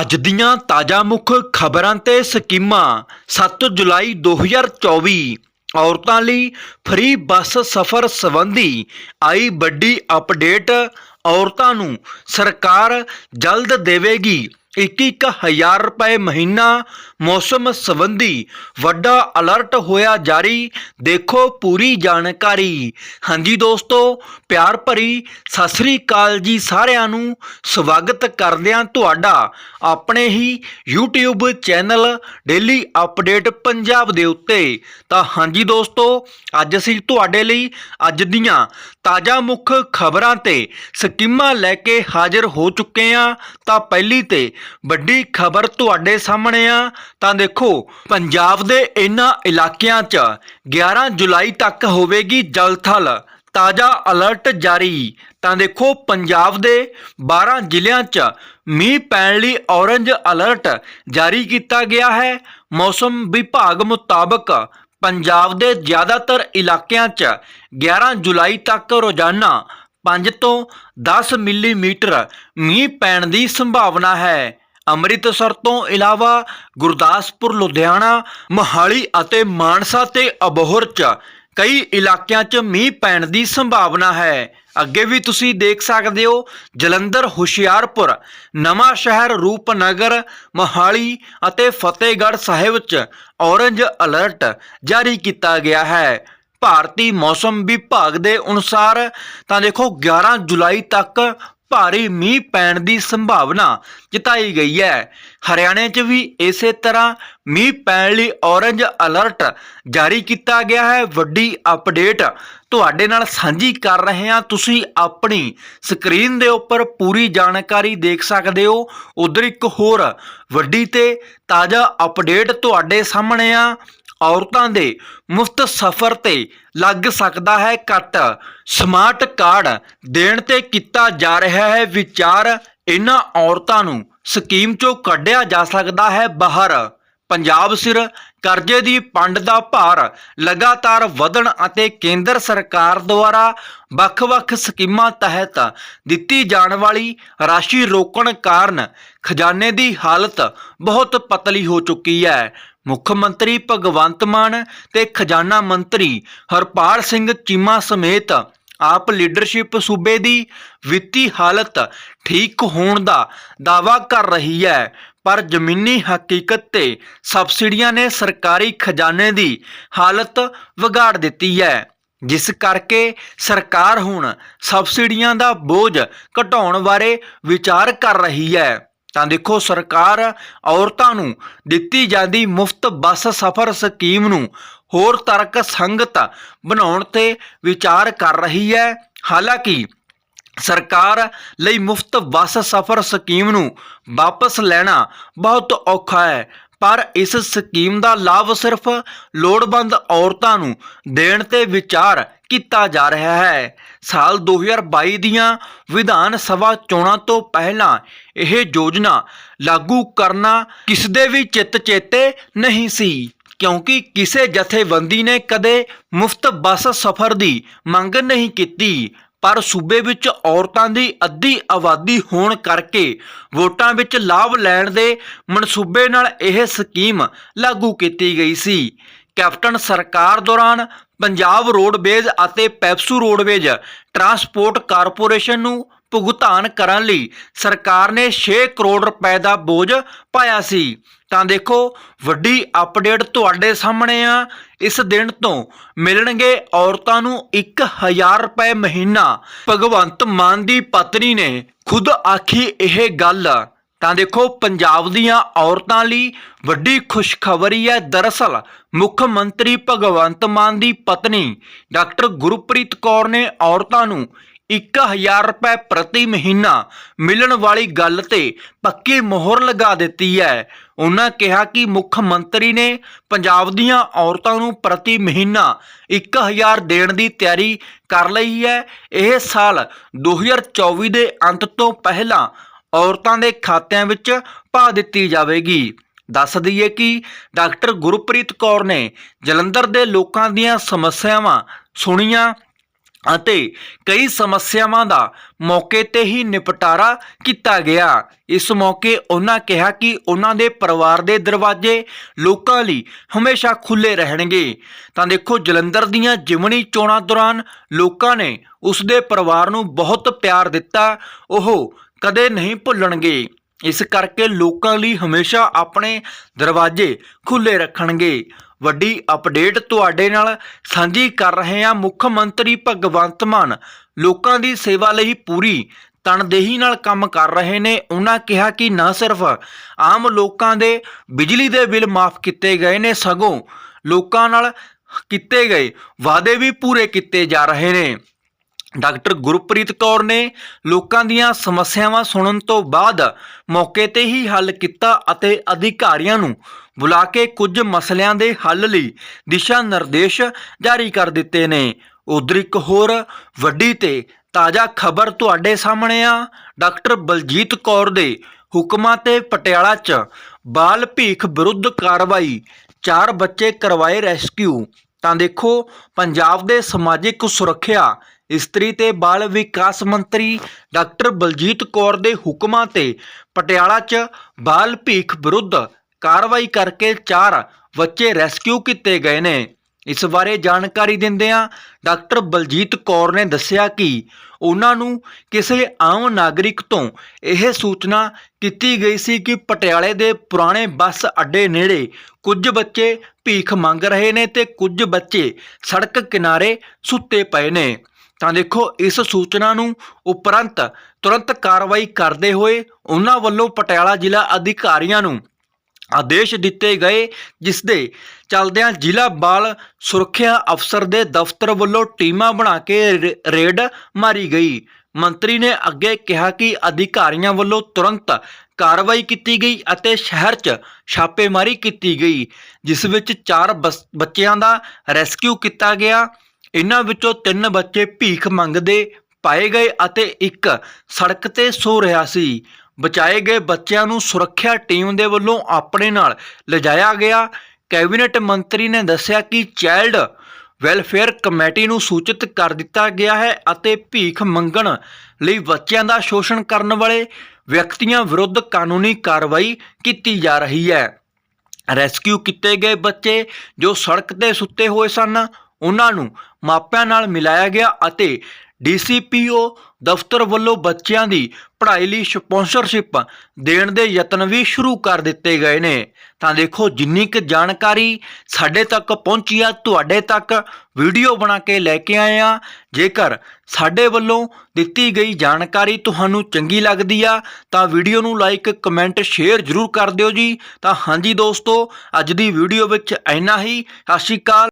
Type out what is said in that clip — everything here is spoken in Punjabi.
ਅੱਜ ਦੀਆਂ ਤਾਜ਼ਾ ਮੁੱਖ ਖਬਰਾਂ ਤੇ ਸਕੀਮਾਂ। 7 ਜੁਲਾਈ 2024 ਔਰਤਾਂ ਲਈ ਫ੍ਰੀ ਬੱਸ ਸਫ਼ਰ ਸੰਬੰਧੀ ਆਈ ਵੱਡੀ ਅਪਡੇਟ। ਔਰਤਾਂ ਨੂੰ ਸਰਕਾਰ ਜਲਦ ਦੇਵੇਗੀ। 21000 ਰੁਪਏ ਮਹੀਨਾ ਮੌਸਮ ਸੰਬੰਧੀ ਵੱਡਾ ਅਲਰਟ ਹੋਇਆ ਜਾਰੀ। ਦੇਖੋ ਪੂਰੀ ਜਾਣਕਾਰੀ। ਹਾਂਜੀ ਦੋਸਤੋ, ਪਿਆਰ ਭਰੀ ਸਤਿ ਸ੍ਰੀ ਅਕਾਲ ਜੀ ਸਾਰਿਆਂ ਨੂੰ। ਸਵਾਗਤ ਕਰਦਿਆਂ ਤੁਹਾਡਾ ਆਪਣੇ ਹੀ YouTube channel daily update Punjab ਦੇ ਉੱਤੇ। ਤਾਂ ਹਾਂਜੀ ਦੋਸਤੋ, ਅੱਜ ਅਸੀਂ ਤੁਹਾਡੇ ਲਈ ਅੱਜ ਦੀਆਂ ਤਾਜ਼ਾ ਮੁੱਖ ਖਬਰਾਂ ਤੇ ਸਕੀਮਾਂ ਲੈ ਕੇ ਹਾਜ਼ਰ ਹੋ ਚੁੱਕੇ ਹਾਂ। ਤਾਂ ਪਹਿਲੀ ਤੇ ਵੱਡੀ ਖਬਰ ਤੁਹਾਡੇ ਸਾਹਮਣੇ ਆ। ਤਾਂ ਦੇਖੋ, ਪੰਜਾਬ ਦੇ ਇਨ੍ਹਾਂ ਇਲਾਕਿਆਂ 'ਚ 11 ਜੁਲਾਈ ਤੱਕ ਹੋਵੇਗੀ ਜਲਥਲ ਤਾਜ਼ਾ ਅਲਰਟ ਜਾਰੀ। ਤਾਂ ਦੇਖੋ, ਪੰਜਾਬ ਦੇ 12 ਜ਼ਿਲ੍ਹਿਆਂ 'ਚ ਮੀਂਹ ਪੈਣ ਲਈ ਔਰੰਜ ਅਲਰਟ ਜਾਰੀ ਕੀਤਾ ਗਿਆ ਹੈ। ਮੌਸਮ ਵਿਭਾਗ ਮੁਤਾਬਕ ਪੰਜਾਬ ਦੇ ਜ਼ਿਆਦਾਤਰ ਇਲਾਕਿਆਂ 'ਚ 11 ਜੁਲਾਈ ਤੱਕ ਰੋਜ਼ਾਨਾ 5 ਤੋਂ 10 ਮਿਲੀਮੀਟਰ ਮੀਂਹ ਪੈਣ ਦੀ ਸੰਭਾਵਨਾ ਹੈ। ਅੰਮ੍ਰਿਤਸਰ ਤੋਂ ਇਲਾਵਾ ਗੁਰਦਾਸਪੁਰ, ਲੁਧਿਆਣਾ, ਮੋਹਾਲੀ ਅਤੇ ਮਾਨਸਾ ਤੇ ਅਬੋਹਰ 'ਚ ਕਈ ਇਲਾਕਿਆਂ 'ਚ ਮੀਂਹ ਪੈਣ ਦੀ ਸੰਭਾਵਨਾ ਹੈ। ਅੱਗੇ ਵੀ ਤੁਸੀਂ ਦੇਖ ਸਕਦੇ ਹੋ, ਜਲੰਧਰ, ਹੁਸ਼ਿਆਰਪੁਰ, ਨਵਾਂ ਸ਼ਹਿਰ, ਰੂਪਨਗਰ, ਮੋਹਾਲੀ ਅਤੇ ਫਤਿਹਗੜ੍ਹ ਸਾਹਿਬ 'ਚ ਔਰੰਜ ਅਲਰਟ ਜਾਰੀ ਕੀਤਾ ਗਿਆ ਹੈ। ਭਾਰਤੀ ਮੌਸਮ ਵਿਭਾਗ ਦੇ ਅਨੁਸਾਰ ਤਾਂ ਦੇਖੋ 11 ਜੁਲਾਈ ਤੱਕ ਭਾਰੀ ਮੀਂਹ ਪੈਣ ਦੀ ਸੰਭਾਵਨਾ ਜਤਾਈ ਗਈ ਹੈ। ਹਰਿਆਣੇ 'ਚ ਵੀ ਇਸੇ ਤਰ੍ਹਾਂ ਮੀਂਹ ਪੈਣ ਲਈ ਔਰੰਜ ਅਲਰਟ ਜਾਰੀ ਕੀਤਾ ਗਿਆ ਹੈ। ਵੱਡੀ ਅਪਡੇਟ ਤੁਹਾਡੇ ਨਾਲ ਸਾਂਝੀ ਕਰ ਰਹੇ ਹਾਂ। ਤੁਸੀਂ ਆਪਣੀ ਸਕਰੀਨ ਦੇ ਉੱਪਰ ਪੂਰੀ ਜਾਣਕਾਰੀ ਦੇਖ ਸਕਦੇ ਹੋ। ਉਧਰ ਇੱਕ ਹੋਰ ਵੱਡੀ ਤੇ ਤਾਜ਼ਾ ਅਪਡੇਟ ਤੁਹਾਡੇ ਸਾਹਮਣੇ ਆ। ਔਰਤਾਂ ਦੇ ਮੁਫਤ ਸਫ਼ਰ ਤੇ ਲੱਗ ਸਕਦਾ ਹੈ ਕੱਟ ਸਮਾਰਟ ਕਾਰਡ ਦੇਣ ਤੇ ਕੀਤਾ ਜਾ ਰਿਹਾ ਹੈ ਵਿਚਾਰ। ਇਹਨਾਂ ਔਰਤਾਂ ਨੂੰ ਸਕੀਮ ਚੋਂ ਕੱਢਿਆ ਜਾ ਸਕਦਾ ਹੈ ਬਾਹਰ। ਪੰਜਾਬ ਸਿਰ ਕਰਜ਼ੇ ਦੀ ਪੰਡ ਦਾ ਭਾਰ ਲਗਾਤਾਰ ਵਧਣ ਅਤੇ ਕੇਂਦਰ ਸਰਕਾਰ ਦੁਆਰਾ ਵੱਖ-ਵੱਖ ਸਕੀਮਾਂ ਤਹਿਤ ਦਿੱਤੀ ਜਾਣ ਵਾਲੀ ਰਾਸ਼ੀ ਰੋਕਣ ਕਾਰਨ ਖਜ਼ਾਨੇ ਦੀ ਹਾਲਤ ਬਹੁਤ ਪਤਲੀ ਹੋ ਚੁੱਕੀ ਹੈ। ਮੁੱਖ ਮੰਤਰੀ ਭਗਵੰਤ ਮਾਨ ਤੇ ਖਜ਼ਾਨਾ ਮੰਤਰੀ ਹਰਪਾਲ ਸਿੰਘ ਚੀਮਾ ਸਮੇਤ ਆਪ ਲੀਡਰਸ਼ਿਪ ਸੂਬੇ ਦੀ ਵਿੱਤੀ ਹਾਲਤ ਠੀਕ ਹੋਣ ਦਾ ਦਾਅਵਾ ਕਰ ਰਹੀ ਹੈ। ਪਰ ਜ਼ਮੀਨੀ ਹਕੀਕਤ ਤੇ ਸਬਸਿਡੀਆਂ ਨੇ ਸਰਕਾਰੀ ਖਜ਼ਾਨੇ ਦੀ ਹਾਲਤ ਵਿਗਾੜ ਦਿੱਤੀ ਹੈ, ਜਿਸ ਕਰਕੇ ਸਰਕਾਰ ਹੁਣ ਸਬਸਿਡੀਆਂ ਦਾ ਬੋਝ ਘਟਾਉਣ ਬਾਰੇ ਵਿਚਾਰ ਕਰ ਰਹੀ ਹੈ। ਤਾਂ ਦੇਖੋ, ਸਰਕਾਰ ਔਰਤਾਂ ਨੂੰ ਦਿੱਤੀ ਜਾਂਦੀ ਮੁਫਤ ਬੱਸ ਸਫ਼ਰ ਸਕੀਮ ਨੂੰ ਹੋਰ ਤਰਕ ਸੰਗਤ ਬਣਾਉਣ ਤੇ ਵਿਚਾਰ ਕਰ ਰਹੀ ਹੈ। ਹਾਲਾਂਕਿ ਸਰਕਾਰ ਲਈ ਮੁਫਤ ਬੱਸ ਸਫ਼ਰ ਸਕੀਮ ਨੂੰ ਵਾਪਸ ਲੈਣਾ ਬਹੁਤ ਔਖਾ ਹੈ, ਪਰ ਇਸ ਸਕੀਮ ਦਾ ਲਾਭ ਸਿਰਫ ਲੋੜਵੰਦ ਔਰਤਾਂ ਨੂੰ ਦੇਣ ਤੇ ਵਿਚਾਰ ਕੀਤਾ ਜਾ ਰਿਹਾ ਹੈ। ਸਾਲ 2022 ਦੀਆਂ ਵਿਧਾਨ ਸਭਾ ਚੋਣਾਂ ਤੋਂ ਪਹਿਲਾਂ ਇਹ ਯੋਜਨਾ ਲਾਗੂ ਕਰਨਾ ਕਿਸੇ ਦੇ ਵੀ ਚਿੱਤ ਚੇਤੇ ਨਹੀਂ ਸੀ, ਕਿਉਂਕਿ ਕਿਸੇ ਜਥੇਬੰਦੀ ਨੇ ਕਦੇ ਮੁਫਤ ਬੱਸ ਸਫ਼ਰ ਦੀ ਮੰਗ ਨਹੀਂ ਕੀਤੀ। ਪਰ ਸੂਬੇ ਵਿੱਚ ਔਰਤਾਂ ਦੀ ਅੱਧੀ ਆਬਾਦੀ ਹੋਣ ਕਰਕੇ ਵੋਟਾਂ ਵਿੱਚ ਲਾਭ ਲੈਣ ਦੇ ਮਨਸੂਬੇ ਨਾਲ ਇਹ ਸਕੀਮ ਲਾਗੂ ਕੀਤੀ ਗਈ ਸੀ। ਕੈਪਟਨ ਸਰਕਾਰ ਦੌਰਾਨ ਪੰਜਾਬ ਰੋਡਵੇਜ਼ ਅਤੇ ਪੈਪਸੂ ਰੋਡਵੇਜ਼ ਟਰਾਂਸਪੋਰਟ ਕਾਰਪੋਰੇਸ਼ਨ ਨੂੰ ਭੁਗਤਾਨ ਕਰਨ ਲਈ ਸਰਕਾਰ ਨੇ 6 ਕਰੋੜ ਰੁਪਏ ਦਾ ਬੋਝ ਪਾਇਆ ਸੀ। ਤਾਂ ਦੇਖੋ, ਵੱਡੀ ਅਪਡੇਟ ਤੁਹਾਡੇ ਸਾਹਮਣੇ ਆ। ਇਸ ਦਿਨ ਤੋਂ ਮਿਲਣਗੇ ਔਰਤਾਂ ਨੂੰ 1000 ਰੁਪਏ ਮਹੀਨਾ। ਭਗਵੰਤ ਮਾਨ ਦੀ ਪਤਨੀ ਨੇ ਖੁਦ ਆਖੀ ਇਹ ਗੱਲ। ਤਾਂ ਦੇਖੋ, ਪੰਜਾਬ ਦੀਆਂ ਔਰਤਾਂ ਲਈ ਵੱਡੀ ਖੁਸ਼ਖਬਰੀ ਹੈ। ਦਰਅਸਲ, ਮੁੱਖ ਮੰਤਰੀ ਭਗਵੰਤ ਮਾਨ ਦੀ ਪਤਨੀ, ਡਾਕਟਰ ਗੁਰਪ੍ਰੀਤ ਕੌਰ ਨੇ ਔਰਤਾਂ ਨੂੰ 1000 ਰੁਪਏ ਪ੍ਰਤੀ ਮਹੀਨਾ ਮਿਲਣ ਵਾਲੀ ਗੱਲ ਤੇ ਪੱਕੀ ਮੋਹਰ ਲਗਾ ਦਿੱਤੀ ਹੈ। ਉਹਨਾਂ ਕਿਹਾ ਕਿ ਮੁੱਖ ਮੰਤਰੀ ਨੇ ਪੰਜਾਬ ਦੀਆਂ ਔਰਤਾਂ ਨੂੰ ਪ੍ਰਤੀ ਮਹੀਨਾ 1000 ਦੇਣ ਦੀ ਤਿਆਰੀ ਕਰ ਲਈ ਹੈ। ਇਹ ਸਾਲ 2024 ਦੇ ਅੰਤ ਤੋਂ ਪਹਿਲਾਂ ਔਰਤਾਂ ਦੇ ਖਾਤਿਆਂ ਵਿੱਚ ਪਾ ਦਿੱਤੀ ਜਾਵੇਗੀ। ਦੱਸ ਦਈਏ ਕਿ ਡਾਕਟਰ ਗੁਰਪ੍ਰੀਤ ਕੌਰ ਨੇ ਜਲੰਧਰ ਦੇ ਲੋਕਾਂ ਦੀਆਂ ਸਮੱਸਿਆਵਾਂ ਸੁਣੀਆਂ ਅਤੇ ਕਈ ਸਮੱਸਿਆਵਾਂ ਦਾ ਮੌਕੇ ਤੇ ਹੀ ਨਿਪਟਾਰਾ ਕੀਤਾ ਗਿਆ। ਇਸ ਮੌਕੇ ਉਹਨਾਂ ਕਿਹਾ ਕਿ ਉਹਨਾਂ ਦੇ ਪਰਿਵਾਰ ਦੇ ਦਰਵਾਜ਼ੇ ਲੋਕਾਂ ਲਈ ਹਮੇਸ਼ਾ ਖੁੱਲੇ ਰਹਿਣਗੇ। ਤਾਂ ਦੇਖੋ, ਜਲੰਧਰ ਦੀਆਂ ਜਿਮਣੀ ਚੋਣਾਂ ਦੌਰਾਨ ਲੋਕਾਂ ਨੇ ਉਸ ਦੇ ਪਰਿਵਾਰ ਨੂੰ ਬਹੁਤ ਪਿਆਰ ਦਿੱਤਾ। ਉਹ ਕਦੇ ਨਹੀਂ ਭੁੱਲਣਗੇ। ਇਸ ਕਰਕੇ ਲੋਕਾਂ ਲਈ ਹਮੇਸ਼ਾ ਆਪਣੇ ਦਰਵਾਜ਼ੇ ਖੁੱਲੇ ਰੱਖਣਗੇ। ਵੱਡੀ ਅਪਡੇਟ ਤੁਹਾਡੇ ਨਾਲ ਸਾਂਝੀ ਕਰ ਰਹੇ ਹਾਂ ਮੁੱਖ ਮੰਤਰੀ ਭਗਵੰਤ ਮਾਨ। ਲੋਕਾਂ ਦੀ ਸੇਵਾ ਲਈ ਪੂਰੀ ਤਨਦੇਹੀ ਨਾਲ ਕੰਮ ਕਰ ਰਹੇ ਨੇ। ਉਹਨਾਂ ਕਿਹਾ ਕਿ ਨਾ ਸਿਰਫ ਆਮ ਲੋਕਾਂ ਦੇ ਬਿਜਲੀ ਦੇ ਬਿੱਲ ਮਾਫ ਕੀਤੇ ਗਏ ਨੇ, ਸਗੋਂ ਲੋਕਾਂ ਨਾਲ ਕੀਤੇ ਗਏ ਵਾਅਦੇ ਵੀ ਪੂਰੇ ਕੀਤੇ ਜਾ ਰਹੇ ਨੇ। ਡਾਕਟਰ ਗੁਰਪ੍ਰੀਤ ਕੌਰ ਨੇ ਲੋਕਾਂ ਦੀਆਂ ਸਮੱਸਿਆਵਾਂ ਸੁਣਨ ਤੋਂ ਬਾਅਦ ਮੌਕੇ ਤੇ ਹੀ ਹੱਲ ਕੀਤਾ ਅਤੇ ਅਧਿਕਾਰੀਆਂ ਨੂੰ ਬੁਲਾ ਕੇ ਕੁਝ ਮਸਲਿਆਂ ਦੇ ਹੱਲ ਲਈ ਦਿਸ਼ਾ ਨਿਰਦੇਸ਼ ਜਾਰੀ ਕਰ ਦਿੱਤੇ ਨੇ। ਉਧਰ ਇੱਕ ਹੋਰ ਵੱਡੀ ਤੇ ਤਾਜ਼ਾ ਖਬਰ ਤੁਹਾਡੇ ਸਾਹਮਣੇ ਆ। ਡਾਕਟਰ ਬਲਜੀਤ ਕੌਰ ਦੇ ਹੁਕਮਾਂ ਤੇ ਪਟਿਆਲਾ 'ਚ ਬਾਲ ਭੀਖ ਵਿਰੁੱਧ ਕਾਰਵਾਈ, ਚਾਰ ਬੱਚੇ ਕਰਵਾਏ ਰੈਸਕਿਊ। ਤਾਂ ਦੇਖੋ, ਪੰਜਾਬ ਦੇ ਸਮਾਜਿਕ ਸੁਰੱਖਿਆ ਇਸਤਰੀ ਤੇ ਬਾਲ ਵਿਕਾਸ ਮੰਤਰੀ ਡਾਕਟਰ ਬਲਜੀਤ ਕੌਰ ਦੇ ਹੁਕਮਾਂ ਤੇ ਪਟਿਆਲਾ 'ਚ ਬਾਲ ਭੀਖ ਵਿਰੁੱਧ ਕਾਰਵਾਈ ਕਰਕੇ ਚਾਰ ਬੱਚੇ ਰੈਸਕਿਊ ਕੀਤੇ ਗਏ ਨੇ। ਇਸ ਬਾਰੇ ਜਾਣਕਾਰੀ ਦਿੰਦਿਆਂ ਡਾਕਟਰ ਬਲਜੀਤ ਕੌਰ ਨੇ ਦੱਸਿਆ ਕਿ ਉਹਨਾਂ ਨੂੰ ਕਿਸੇ ਆਮ ਨਾਗਰਿਕ ਤੋਂ ਇਹ ਸੂਚਨਾ ਕੀਤੀ ਗਈ ਸੀ ਕਿ ਪਟਿਆਲੇ ਦੇ ਪੁਰਾਣੇ ਬੱਸ ਅੱਡੇ ਨੇੜੇ ਕੁਝ ਬੱਚੇ ਭੀਖ ਮੰਗ ਰਹੇ ਨੇ ਤੇ ਕੁਝ ਬੱਚੇ ਸੜਕ ਕਿਨਾਰੇ ਸੁੱਤੇ ਪਏ ਨੇ। ਤਾਂ ਦੇਖੋ, ਇਸ ਸੂਚਨਾ ਨੂੰ ਉਪਰੰਤ ਤੁਰੰਤ ਕਾਰਵਾਈ ਕਰਦੇ ਹੋਏ ਉਹਨਾਂ ਵੱਲੋਂ ਪਟਿਆਲਾ ਜ਼ਿਲ੍ਹਾ ਅਧਿਕਾਰੀਆਂ ਨੂੰ ਆਦੇਸ਼ ਦਿੱਤੇ ਗਏ ਜਿਸ ਦੇ ਚਲਦਿਆਂ ਜ਼ਿਲ੍ਹਾ ਬਾਲ ਸੁਰੱਖਿਆ ਅਫਸਰ ਦੇ ਦਫ਼ਤਰ ਵੱਲੋਂ ਟੀਮਾਂ ਬਣਾ ਕੇ ਰੇ- ਰੇਡ ਮਾਰੀ ਗਈ। ਮੰਤਰੀ ਨੇ ਅੱਗੇ ਕਿਹਾ ਕਿ ਅਧਿਕਾਰੀਆਂ ਵੱਲੋਂ ਤੁਰੰਤ ਕਾਰਵਾਈ ਕੀਤੀ ਗਈ ਅਤੇ ਸ਼ਹਿਰ 'ਚ ਛਾਪੇਮਾਰੀ ਕੀਤੀ ਗਈ, ਜਿਸ ਵਿੱਚ ਚਾਰ ਬਸ- ਬੱਚਿਆਂ ਦਾ ਰੈਸਕਿਊ ਕੀਤਾ ਗਿਆ। ਇਹਨਾਂ ਵਿੱਚੋਂ ਤਿੰਨ ਬੱਚੇ ਭੀਖ ਮੰਗਦੇ, ਪਾਏ ਗਏ ਅਤੇ ਇੱਕ ਸੜਕ ਤੇ ਸੋ ਰਿਹਾ ਸੀ। ਬਚਾਏ ਗਏ ਬੱਚਿਆਂ ਨੂੰ ਸੁਰੱਖਿਆ ਟੀਮ ਦੇ ਵੱਲੋਂ ਆਪਣੇ ਨਾਲ ਲਿਜਾਇਆ ਗਿਆ। ਕੈਬਨਿਟ ਮੰਤਰੀ ਨੇ ਦੱਸਿਆ ਕਿ ਚਾਈਲਡ ਵੈਲਫੇਅਰ ਕਮੇਟੀ ਨੂੰ ਸੂਚਿਤ ਕਰ ਦਿੱਤਾ ਗਿਆ ਹੈ ਅਤੇ ਭੀਖ ਮੰਗਣ ਲਈ ਬੱਚਿਆਂ ਦਾ ਸ਼ੋਸ਼ਣ ਕਰਨ ਵਾਲੇ ਵਿਅਕਤੀਆਂ ਵਿਰੁੱਧ ਕਾਨੂੰਨੀ ਕਾਰਵਾਈ ਕੀਤੀ ਜਾ ਰਹੀ ਹੈ। ਰੈਸਕਿਊ ਕੀਤੇ ਗਏ ਬੱਚੇ ਜੋ ਸੜਕ ਤੇ ਸੁੱਤੇ ਹੋਏ ਸਨ ਉਹਨਾਂ ਨੂੰ ਮਾਪਿਆਂ ਨਾਲ ਮਿਲਾਇਆ ਗਿਆ ਅਤੇ ਡੀਸੀਪੀਓ ਦਫ਼ਤਰ ਵੱਲੋਂ ਬੱਚਿਆਂ ਦੀ ਪੜ੍ਹਾਈ ਲਈ ਸਪਾਂਸਰਸ਼ਿਪ ਦੇਣ ਦੇ ਯਤਨ ਵੀ ਸ਼ੁਰੂ ਕਰ ਦਿੱਤੇ ਗਏ ਨੇ। ਤਾਂ ਦੇਖੋ, ਜਿੰਨੀ ਕੁ ਜਾਣਕਾਰੀ ਸਾਡੇ ਤੱਕ ਪਹੁੰਚੀ ਆ, ਤੁਹਾਡੇ ਤੱਕ ਵੀਡੀਓ ਬਣਾ ਕੇ ਲੈ ਕੇ ਆਏ ਆ। ਜੇਕਰ ਸਾਡੇ ਵੱਲੋਂ ਦਿੱਤੀ ਗਈ ਜਾਣਕਾਰੀ ਤੁਹਾਨੂੰ ਚੰਗੀ ਲੱਗਦੀ ਆ, ਤਾਂ ਵੀਡੀਓ ਨੂੰ ਲਾਈਕ, ਕਮੈਂਟ, ਸ਼ੇਅਰ ਜ਼ਰੂਰ ਕਰ ਦਿਓ ਜੀ। ਤਾਂ ਹਾਂਜੀ ਦੋਸਤੋ, ਅੱਜ ਦੀ ਵੀਡੀਓ ਵਿੱਚ ਇੰਨਾ ਹੀ। ਸਤਿ ਸ਼੍ਰੀ ਅਕਾਲ।